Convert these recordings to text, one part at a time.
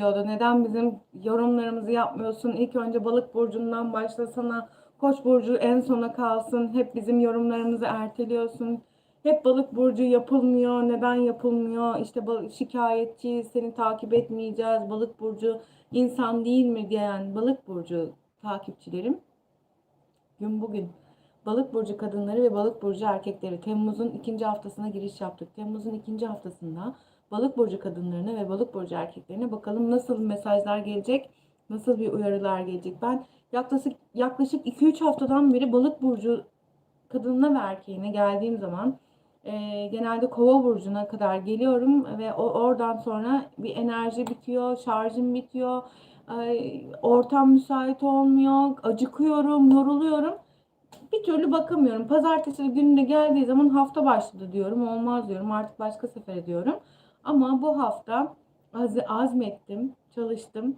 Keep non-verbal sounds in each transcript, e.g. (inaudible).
diyordu. Neden bizim yorumlarımızı yapmıyorsun? İlk önce balık burcundan başlasana. Koç burcu en sona kalsın. Hep bizim yorumlarımızı erteliyorsun. Hep balık burcu yapılmıyor. Neden yapılmıyor? İşte şikayetçi, seni takip etmeyeceğiz. Balık burcu insan değil mi diyen balık burcu takipçilerim. Gün bugün. Balık burcu kadınları ve balık burcu erkekleri Temmuz'un ikinci haftasına giriş yaptık. Temmuz'un ikinci haftasında balık burcu kadınlarına ve balık burcu erkeklerine bakalım nasıl mesajlar gelecek, nasıl bir uyarılar gelecek. Ben yaklaşık yaklaşık 2-3 haftadan beri balık burcu kadınına ve erkeğine geldiğim zaman e, genelde kova burcuna kadar geliyorum ve o oradan sonra bir enerji bitiyor, şarjım bitiyor, ay, ortam müsait olmuyor, acıkıyorum, yoruluyorum. Bir türlü bakamıyorum. Pazartesi gününe geldiği zaman hafta başladı diyorum. Olmaz diyorum. Artık başka sefer diyorum. Ama bu hafta az, azmettim, çalıştım.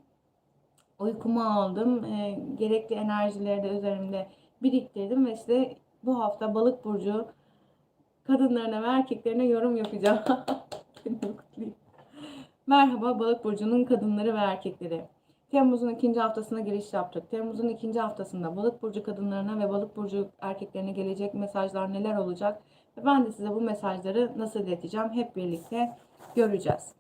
Uykumu aldım. e, gerekli enerjileri de üzerimde biriktirdim ve işte bu hafta balık burcu kadınlarına ve erkeklerine yorum yapacağım. (laughs) Merhaba balık burcunun kadınları ve erkekleri. Temmuz'un ikinci haftasına giriş yaptık. Temmuz'un ikinci haftasında balık burcu kadınlarına ve balık burcu erkeklerine gelecek mesajlar neler olacak? Ve ben de size bu mesajları nasıl ileteceğim hep birlikte göreceğiz.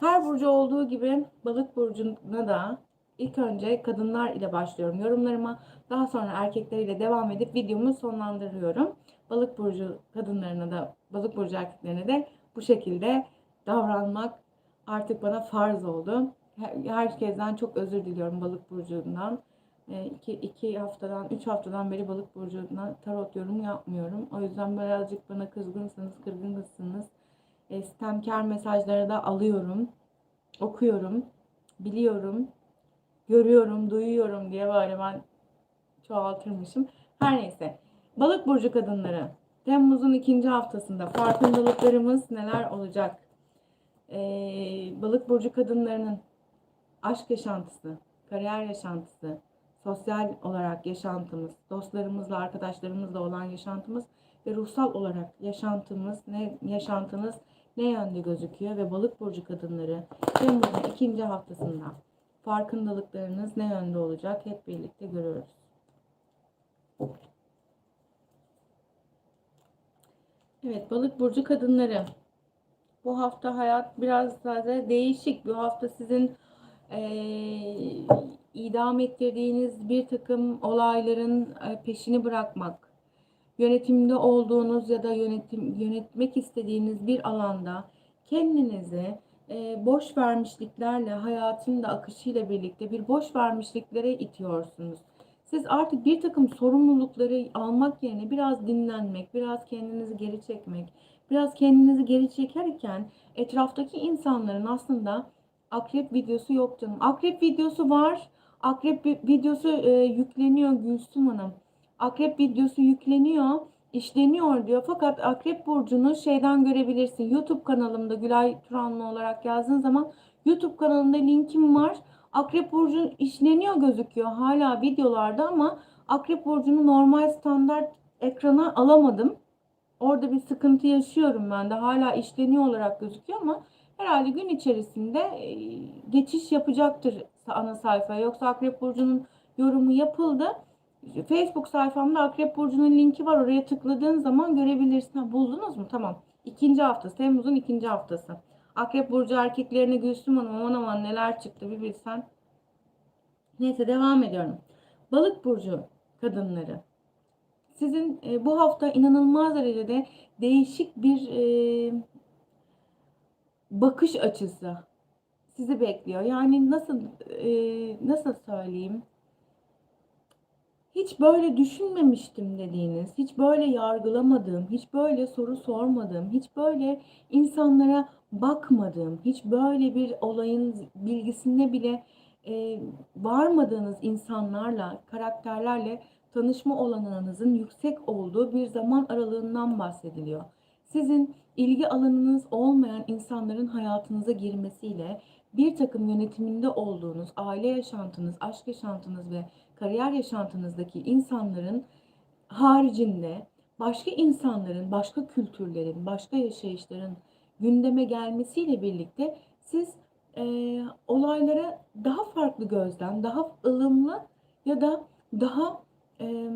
Her burcu olduğu gibi balık burcuna da ilk önce kadınlar ile başlıyorum yorumlarıma. Daha sonra erkekler ile devam edip videomu sonlandırıyorum. Balık burcu kadınlarına da balık burcu erkeklerine de bu şekilde davranmak artık bana farz oldu. Her- Herkesten çok özür diliyorum balık burcundan. E, iki, iki haftadan, üç haftadan beri balık burcundan tarot yorumu yapmıyorum. O yüzden birazcık bana kızgınsınız, kırgınsınız. E, sistemkar mesajları da alıyorum, okuyorum, biliyorum, görüyorum, duyuyorum diye böyle ben çoğaltırmışım. Her neyse. Balık burcu kadınları. Temmuz'un ikinci haftasında farkındalıklarımız neler olacak? Ee, balık burcu kadınlarının aşk yaşantısı, kariyer yaşantısı, sosyal olarak yaşantımız, dostlarımızla, arkadaşlarımızla olan yaşantımız ve ruhsal olarak yaşantımız, ne yaşantınız ne yönde gözüküyor ve balık burcu kadınları Temmuz'un ikinci haftasında farkındalıklarınız ne yönde olacak hep birlikte görüyoruz. Evet, balık burcu kadınları. Bu hafta hayat biraz daha da değişik. Bu hafta sizin eee, idam ettirdiğiniz bir takım olayların e, peşini bırakmak, yönetimde olduğunuz ya da yönetim yönetmek istediğiniz bir alanda kendinizi e, boş vermişliklerle hayatın da akışıyla birlikte bir boş vermişliklere itiyorsunuz. Siz artık bir takım sorumlulukları almak yerine biraz dinlenmek, biraz kendinizi geri çekmek, biraz kendinizi geri çekerken etraftaki insanların aslında akrep videosu yok canım. Akrep videosu var. Akrep vi- videosu e, yükleniyor Gülsüm Hanım. Akrep videosu yükleniyor, işleniyor diyor. Fakat Akrep Burcu'nu şeyden görebilirsin. YouTube kanalımda Gülay Turanlı olarak yazdığın zaman YouTube kanalında linkim var. Akrep Burcu işleniyor gözüküyor hala videolarda ama Akrep Burcu'nu normal standart ekrana alamadım. Orada bir sıkıntı yaşıyorum ben de. Hala işleniyor olarak gözüküyor ama herhalde gün içerisinde e, geçiş yapacaktır ana sayfaya. Yoksa Akrep Burcu'nun yorumu yapıldı. Facebook sayfamda Akrep Burcu'nun linki var. Oraya tıkladığın zaman görebilirsin. Ha, buldunuz mu? Tamam. İkinci haftası. Temmuz'un ikinci haftası. Akrep Burcu erkeklerine Gülsüm Hanım aman aman neler çıktı bir bilsen. Neyse devam ediyorum. Balık Burcu kadınları. Sizin e, bu hafta inanılmaz derecede değişik bir e, bakış açısı sizi bekliyor. Yani nasıl e, nasıl söyleyeyim? Hiç böyle düşünmemiştim dediğiniz, hiç böyle yargılamadığım, hiç böyle soru sormadığım, hiç böyle insanlara bakmadığım, hiç böyle bir olayın bilgisine bile e, varmadığınız insanlarla, karakterlerle tanışma olanağınızın yüksek olduğu bir zaman aralığından bahsediliyor. Sizin ilgi alanınız olmayan insanların hayatınıza girmesiyle bir takım yönetiminde olduğunuz aile yaşantınız, aşk yaşantınız ve kariyer yaşantınızdaki insanların haricinde başka insanların, başka kültürlerin, başka yaşayışların gündeme gelmesiyle birlikte siz e, olaylara daha farklı gözden, daha ılımlı ya da daha e,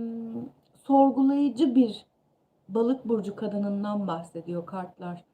sorgulayıcı bir balık burcu kadınından bahsediyor kartlar.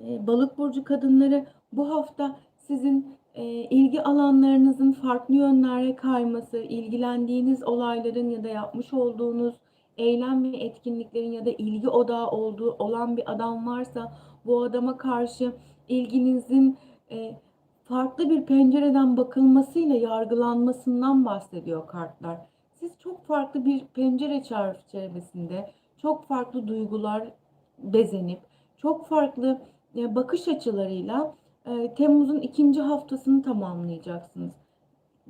E, balık burcu kadınları bu hafta sizin ilgi alanlarınızın farklı yönlere kayması, ilgilendiğiniz olayların ya da yapmış olduğunuz eylem ve etkinliklerin ya da ilgi odağı olduğu olan bir adam varsa bu adama karşı ilginizin e, farklı bir pencereden bakılmasıyla yargılanmasından bahsediyor kartlar. Siz çok farklı bir pencere çerçevesinde çok farklı duygular bezenip çok farklı bakış açılarıyla e, Temmuz'un ikinci haftasını tamamlayacaksınız.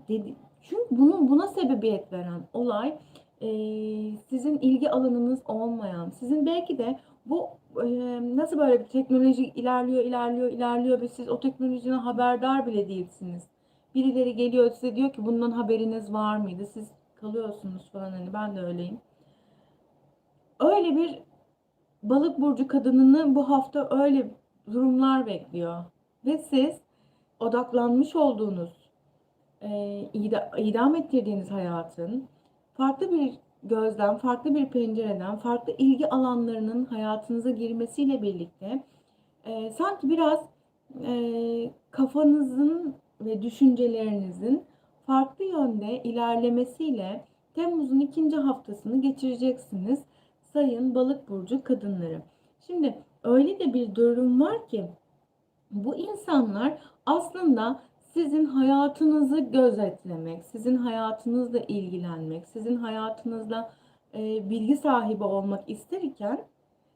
Dedi, çünkü bunun buna sebebiyet veren olay e, sizin ilgi alanınız olmayan, sizin belki de bu e, nasıl böyle bir teknoloji ilerliyor, ilerliyor, ilerliyor ve siz o teknolojiden haberdar bile değilsiniz. Birileri geliyor size diyor ki bundan haberiniz var mıydı? Siz kalıyorsunuz falan hani ben de öyleyim. Öyle bir balık burcu kadınını bu hafta öyle durumlar bekliyor. Ve siz odaklanmış olduğunuz, e, idam ettirdiğiniz hayatın farklı bir gözden, farklı bir pencereden, farklı ilgi alanlarının hayatınıza girmesiyle birlikte e, sanki biraz e, kafanızın ve düşüncelerinizin farklı yönde ilerlemesiyle Temmuz'un ikinci haftasını geçireceksiniz sayın balık burcu kadınları. Şimdi öyle de bir durum var ki bu insanlar aslında sizin hayatınızı gözetlemek, sizin hayatınızla ilgilenmek, sizin hayatınızla e, bilgi sahibi olmak isterken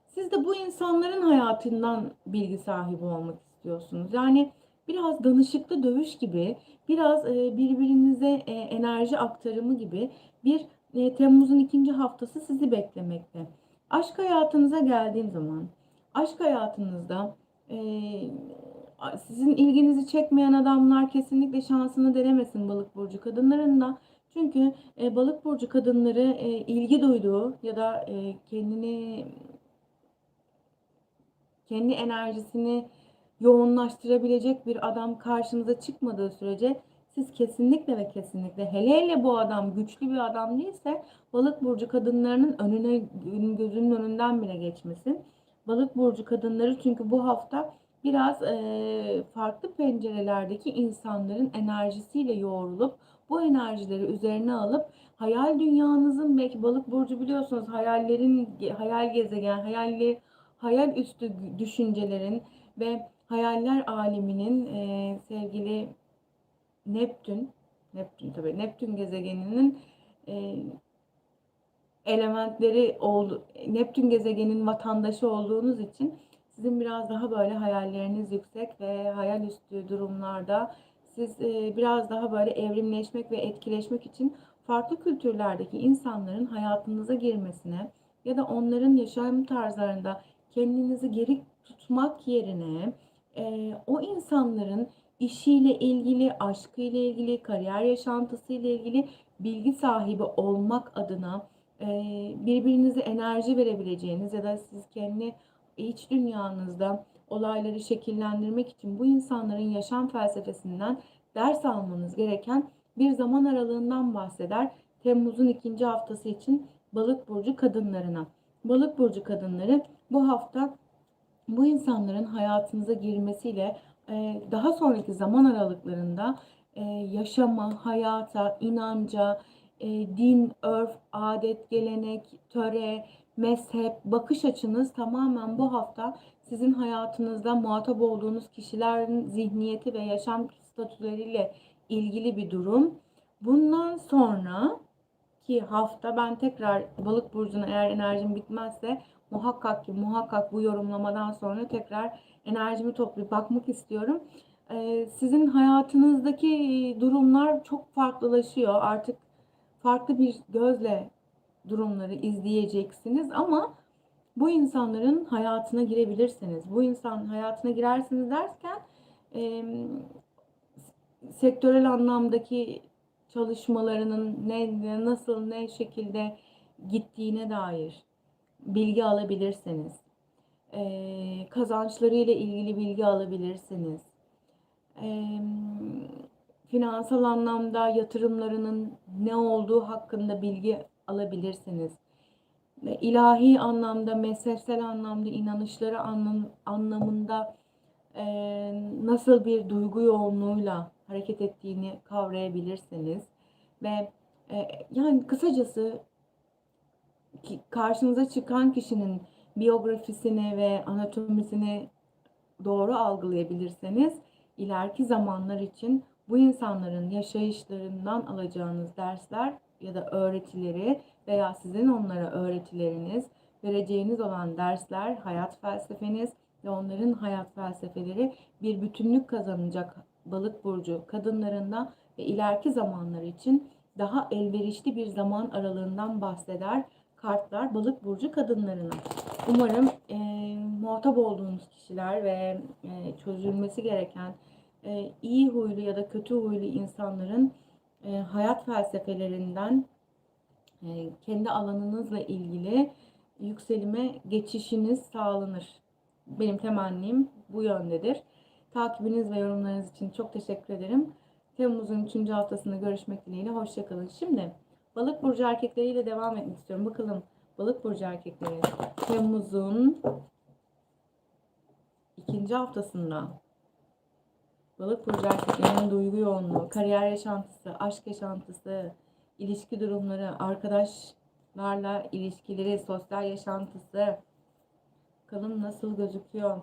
siz de bu insanların hayatından bilgi sahibi olmak istiyorsunuz. Yani biraz danışıklı dövüş gibi, biraz e, birbirinize e, enerji aktarımı gibi bir e, Temmuz'un ikinci haftası sizi beklemekte. Aşk hayatınıza geldiğim zaman, aşk hayatınızda e, sizin ilginizi çekmeyen adamlar kesinlikle şansını denemesin balık burcu kadınlarında. Çünkü e, balık burcu kadınları e, ilgi duyduğu ya da e, kendini kendi enerjisini yoğunlaştırabilecek bir adam karşınıza çıkmadığı sürece siz kesinlikle ve kesinlikle hele hele bu adam güçlü bir adam değilse balık burcu kadınlarının önüne gözünün önünden bile geçmesin. Balık burcu kadınları çünkü bu hafta biraz e, farklı pencerelerdeki insanların enerjisiyle yoğrulup bu enerjileri üzerine alıp hayal dünyanızın belki balık burcu biliyorsunuz hayallerin hayal gezegen, hayalli hayal üstü düşüncelerin ve hayaller aleminin e, sevgili Neptün, Neptün tabii Neptün gezegeninin e, elementleri oldu. Neptün gezegenin vatandaşı olduğunuz için sizin biraz daha böyle hayalleriniz yüksek ve hayal üstü durumlarda siz e, biraz daha böyle evrimleşmek ve etkileşmek için farklı kültürlerdeki insanların hayatınıza girmesine ya da onların yaşam tarzlarında kendinizi geri tutmak yerine e, o insanların işiyle ilgili, aşkıyla ilgili, kariyer yaşantısıyla ilgili bilgi sahibi olmak adına e, birbirinize enerji verebileceğiniz ya da siz kendi iç dünyanızda olayları şekillendirmek için bu insanların yaşam felsefesinden ders almanız gereken bir zaman aralığından bahseder. Temmuz'un ikinci haftası için balık burcu kadınlarına. Balık burcu kadınları bu hafta bu insanların hayatınıza girmesiyle e, daha sonraki zaman aralıklarında e, yaşama, hayata, inanca, e, din, örf, adet, gelenek, töre, mezhep, bakış açınız tamamen bu hafta sizin hayatınızda muhatap olduğunuz kişilerin zihniyeti ve yaşam statüleriyle ilgili bir durum. Bundan sonra ki hafta ben tekrar balık burcuna eğer enerjim bitmezse muhakkak ki muhakkak bu yorumlamadan sonra tekrar enerjimi toplayıp bakmak istiyorum. Ee, sizin hayatınızdaki durumlar çok farklılaşıyor. Artık farklı bir gözle durumları izleyeceksiniz ama bu insanların hayatına girebilirsiniz. Bu insan hayatına girersiniz derken e, sektörel anlamdaki çalışmalarının ne nasıl ne şekilde gittiğine dair bilgi alabilirsiniz. E, kazançları ile ilgili bilgi alabilirsiniz. Eee, finansal anlamda yatırımlarının ne olduğu hakkında bilgi alabilirsiniz. İlahi anlamda, mezhepsel anlamda, inanışları anlam, anlamında eee, nasıl bir duygu yoğunluğuyla hareket ettiğini kavrayabilirsiniz. Ve e, yani kısacası ki- karşınıza çıkan kişinin biyografisini ve anatomisini doğru algılayabilirseniz ileriki zamanlar için bu insanların yaşayışlarından alacağınız dersler ya da öğretileri veya sizin onlara öğretileriniz, vereceğiniz olan dersler, hayat felsefeniz ve onların hayat felsefeleri bir bütünlük kazanacak balık burcu kadınlarında ve ileriki zamanlar için daha elverişli bir zaman aralığından bahseder kartlar balık burcu kadınlarına. Umarım e, muhatap olduğunuz kişiler ve e, çözülmesi gereken e, iyi huylu ya da kötü huylu insanların e, hayat felsefelerinden e, kendi alanınızla ilgili yükselime geçişiniz sağlanır. Benim temennim bu yöndedir. Takibiniz ve yorumlarınız için çok teşekkür ederim. Temmuz'un 3. haftasında görüşmek dileğiyle. Hoşçakalın. Şimdi balık burcu erkekleriyle devam etmek istiyorum. Bakalım balık burcu erkekleri Temmuz'un ikinci haftasında balık burcu erkeklerinin duygu yoğunluğu, kariyer yaşantısı, aşk yaşantısı, ilişki durumları, arkadaşlarla ilişkileri, sosyal yaşantısı. Bakalım nasıl gözüküyor.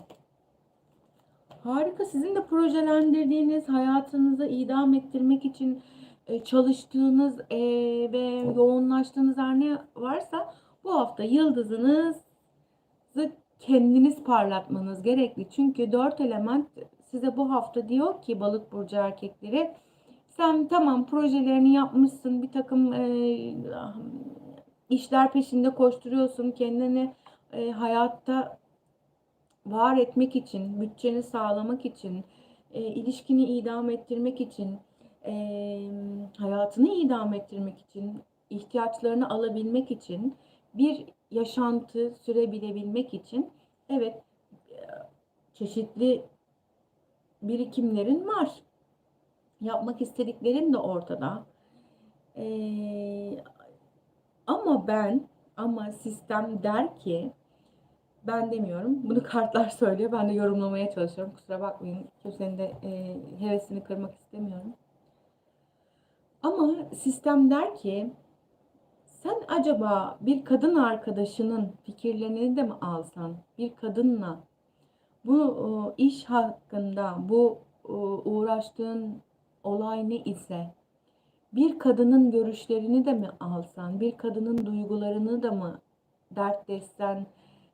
Harika. Sizin de projelendirdiğiniz, hayatınızı idam ettirmek için e, çalıştığınız e, ve yoğunlaştığınız her ne varsa bu hafta yıldızınızı kendiniz parlatmanız gerekli. Çünkü dört element size bu hafta diyor ki balık burcu erkekleri sen tamam projelerini yapmışsın bir takım e, işler peşinde koşturuyorsun. Kendini e, hayatta var etmek için, bütçeni sağlamak için, e, ilişkini idam ettirmek için, e, hayatını idam ettirmek için, ihtiyaçlarını alabilmek için, bir yaşantı sürebilebilmek için. Evet e, çeşitli birikimlerin var. Yapmak istediklerin de ortada. E, ama ben, ama sistem der ki ben demiyorum. Bunu (laughs) kartlar söylüyor. Ben de yorumlamaya çalışıyorum. Kusura bakmayın. Kimsenin de e, hevesini kırmak istemiyorum. Ama sistem der ki sen acaba bir kadın arkadaşının fikirlerini de mi alsan? Bir kadınla bu e, iş hakkında, bu e, uğraştığın olay ne ise bir kadının görüşlerini de mi alsan? Bir kadının duygularını da mı dertleşsen?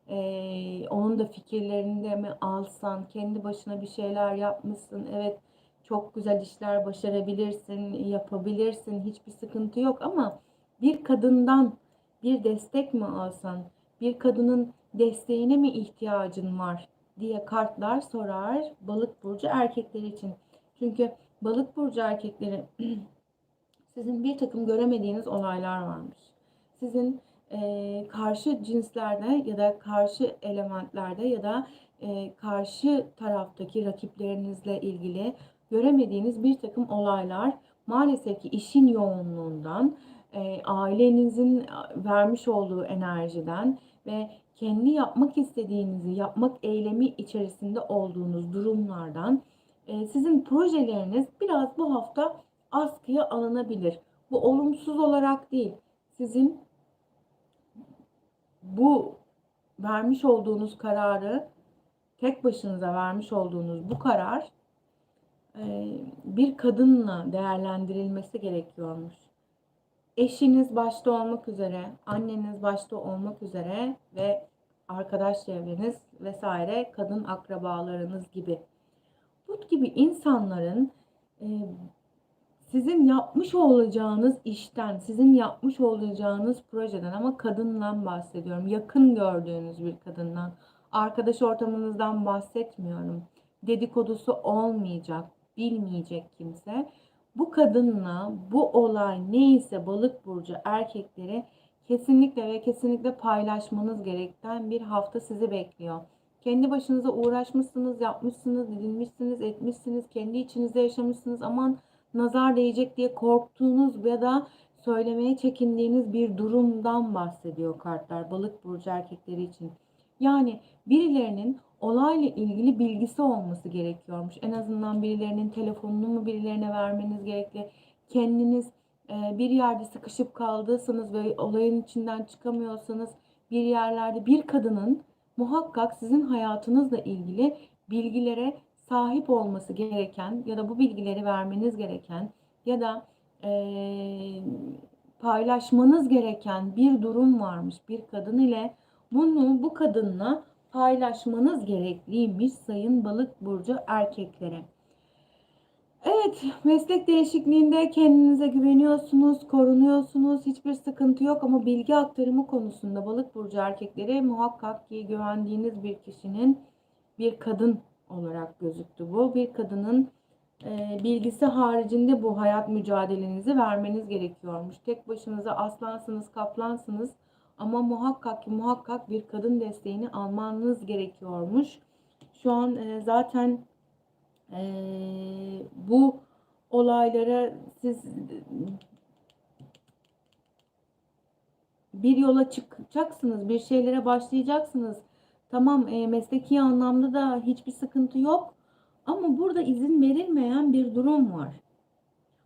Ee, onun da fikirlerini de mi alsan, kendi başına bir şeyler yapmışsın, evet çok güzel işler başarabilirsin, yapabilirsin, hiçbir sıkıntı yok ama bir kadından bir destek mi alsan, bir kadının desteğine mi ihtiyacın var diye kartlar sorar balık burcu erkekleri için. Çünkü balık burcu erkekleri (clears throat) sizin bir takım göremediğiniz olaylar varmış. Sizin e, karşı cinslerde ya da karşı elementlerde ya da e, karşı taraftaki rakiplerinizle ilgili göremediğiniz bir takım olaylar maalesef ki işin yoğunluğundan, e, ailenizin vermiş olduğu enerjiden ve kendi yapmak istediğinizi yapmak eylemi içerisinde olduğunuz durumlardan e, sizin projeleriniz biraz bu hafta askıya alınabilir. Bu olumsuz olarak değil. Sizin bu vermiş olduğunuz kararı tek başınıza vermiş olduğunuz bu karar e, bir kadınla değerlendirilmesi gerekiyormuş. Eşiniz başta olmak üzere, anneniz başta olmak üzere ve arkadaş çevreniz vesaire kadın akrabalarınız gibi. Bu gibi insanların e, sizin yapmış olacağınız işten, sizin yapmış olacağınız projeden ama kadından bahsediyorum. Yakın gördüğünüz bir kadından. Arkadaş ortamınızdan bahsetmiyorum. Dedikodusu olmayacak, bilmeyecek kimse. Bu kadınla bu olay neyse balık burcu erkekleri kesinlikle ve kesinlikle paylaşmanız gereken bir hafta sizi bekliyor. Kendi başınıza uğraşmışsınız, yapmışsınız, didinmişsiniz, etmişsiniz, kendi içinizde yaşamışsınız. Aman nazar değecek diye korktuğunuz ya da söylemeye çekindiğiniz bir durumdan bahsediyor kartlar balık burcu erkekleri için. Yani birilerinin olayla ilgili bilgisi olması gerekiyormuş. En azından birilerinin telefonunu mu birilerine vermeniz gerekli. Kendiniz e, bir yerde sıkışıp kaldıysanız ve olayın içinden çıkamıyorsanız bir yerlerde bir kadının muhakkak sizin hayatınızla ilgili bilgilere sahip olması gereken ya da bu bilgileri vermeniz gereken ya da eee, paylaşmanız gereken bir durum varmış bir kadın ile bunu bu kadınla paylaşmanız gerekliymiş sayın balık burcu erkeklere. Evet, meslek değişikliğinde kendinize güveniyorsunuz, korunuyorsunuz, hiçbir sıkıntı yok ama bilgi aktarımı konusunda balık burcu erkekleri muhakkak ki güvendiğiniz bir kişinin bir kadın olarak gözüktü bu. Bir kadının e, bilgisi haricinde bu hayat mücadelenizi vermeniz gerekiyormuş. Tek başınıza aslansınız, kaplansınız ama muhakkak ki muhakkak bir kadın desteğini almanız gerekiyormuş. Şu an e, zaten e, bu olaylara siz bir yola çıkacaksınız, bir şeylere başlayacaksınız. Tamam, e, mesleki anlamda da hiçbir sıkıntı yok. Ama burada izin verilmeyen bir durum var.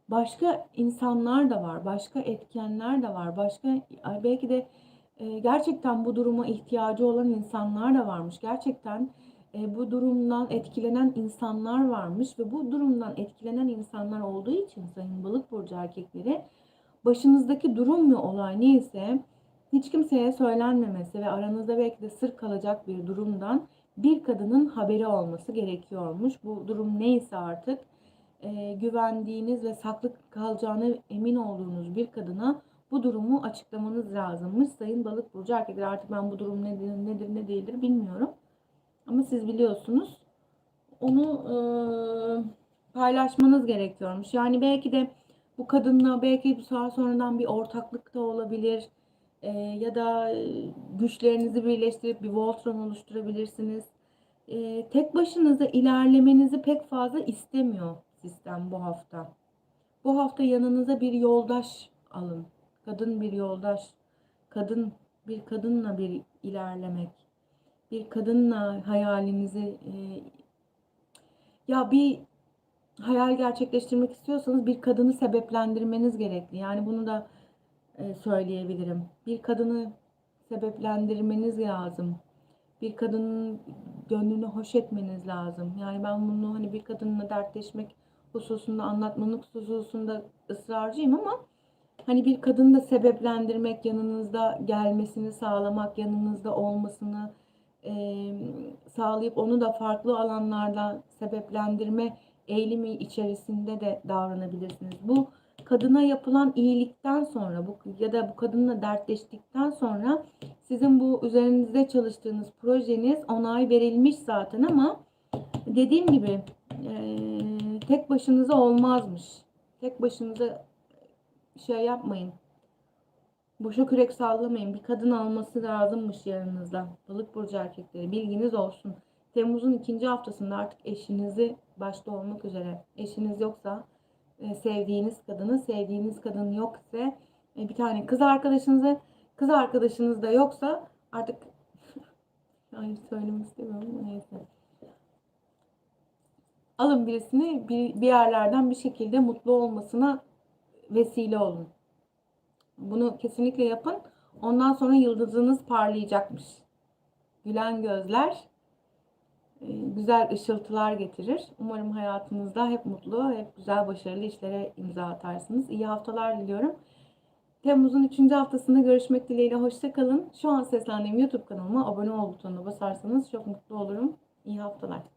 Başka insanlar da var, başka etkenler de var, başka belki de e, gerçekten bu duruma ihtiyacı olan insanlar da varmış. Gerçekten e, bu durumdan etkilenen insanlar varmış ve bu durumdan etkilenen insanlar olduğu için sayın balık burcu erkekleri başınızdaki durum ve olay neyse hiç kimseye söylenmemesi ve aranızda belki de sır kalacak bir durumdan bir kadının haberi olması gerekiyormuş. Bu durum neyse artık e, güvendiğiniz ve saklı kalacağını emin olduğunuz bir kadına bu durumu açıklamanız lazımmış. Sayın balık burcu erkekler artık ben bu durum nedir, nedir ne değildir bilmiyorum. Ama siz biliyorsunuz. Onu e, paylaşmanız gerekiyormuş. Yani belki de bu kadınla belki daha sonradan bir ortaklık da olabilir. E, ya da güçlerinizi birleştirip bir Voltron oluşturabilirsiniz. E, tek başınıza ilerlemenizi pek fazla istemiyor sistem bu hafta. Bu hafta yanınıza bir yoldaş alın. Kadın bir yoldaş. Kadın bir kadınla bir ilerlemek. Bir kadınla hayalinizi e, ya bir hayal gerçekleştirmek istiyorsanız bir kadını sebeplendirmeniz gerekli. Yani bunu da e, söyleyebilirim. Bir kadını sebeplendirmeniz lazım. Bir kadının gönlünü hoş etmeniz lazım. Yani ben bunu hani bir kadınla dertleşmek hususunda, anlatmanın hususunda ısrarcıyım ama hani bir kadını da sebeplendirmek, yanınızda gelmesini sağlamak, yanınızda olmasını e, sağlayıp onu da farklı alanlarda sebeplendirme eğilimi içerisinde de davranabilirsiniz. Bu kadına yapılan iyilikten sonra bu ya da bu kadınla dertleştikten sonra sizin bu üzerinizde çalıştığınız projeniz onay verilmiş zaten ama dediğim gibi e, tek başınıza olmazmış. Tek başınıza şey yapmayın. Boşa kürek sallamayın. Bir kadın alması lazımmış yanınızda. Balık burcu erkekleri bilginiz olsun. Temmuz'un ikinci haftasında artık eşinizi başta olmak üzere eşiniz yoksa e, sevdiğiniz kadını, sevdiğiniz kadın yok ise e, bir tane kız arkadaşınızı, kız arkadaşınız da yoksa artık (laughs) hayır söylemek istemiyorum neyse. Alın birisini bir, bir yerlerden bir şekilde mutlu olmasına vesile olun. Bunu kesinlikle yapın. Ondan sonra yıldızınız parlayacakmış. Gülen gözler e, güzel ışıltılar getirir. Umarım hayatınızda hep mutlu, hep güzel, başarılı işlere imza atarsınız. İyi haftalar diliyorum. Temmuz'un 3. haftasında görüşmek dileğiyle. Hoşçakalın. Şu an seslendiğim YouTube kanalıma abone ol butonuna basarsanız çok mutlu olurum. İyi haftalar.